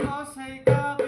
এখনও সেই কবি